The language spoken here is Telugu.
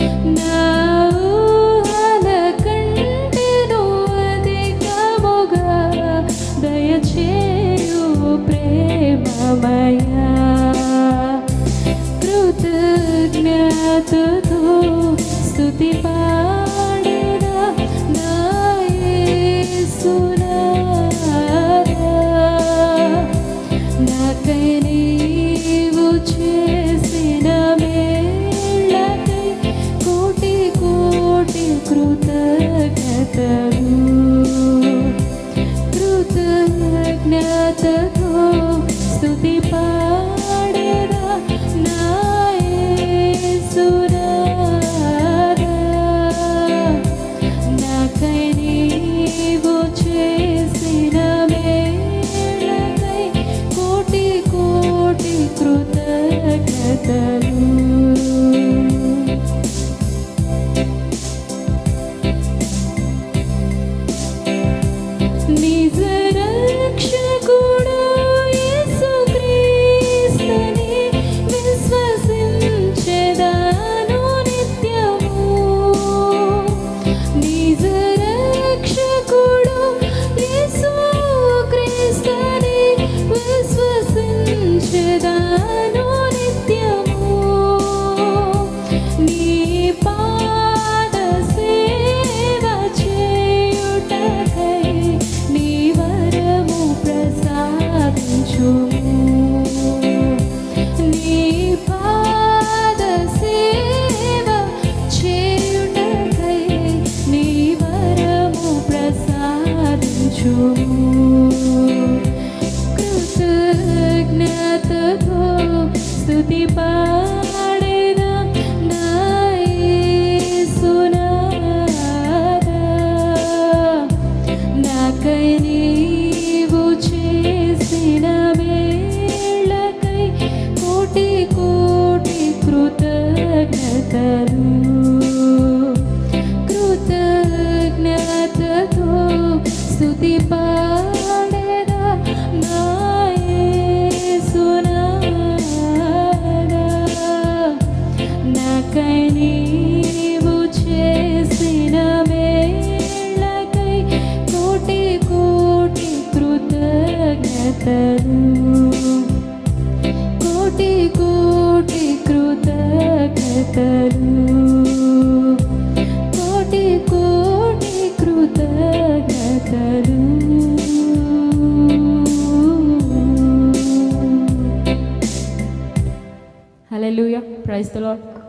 No. ततो स्तुतिपा మనసుతో స్థుతి పాడేనా నాయసునారా నాకై నీవు చేసిన మేళ్ళకై కోటి కోటి కృతజ్ఞతలు. కోటి కోటి కృతజ్ఞతలు. కోటి కోటి కృతజ్ఞతలు. Hello praise the lord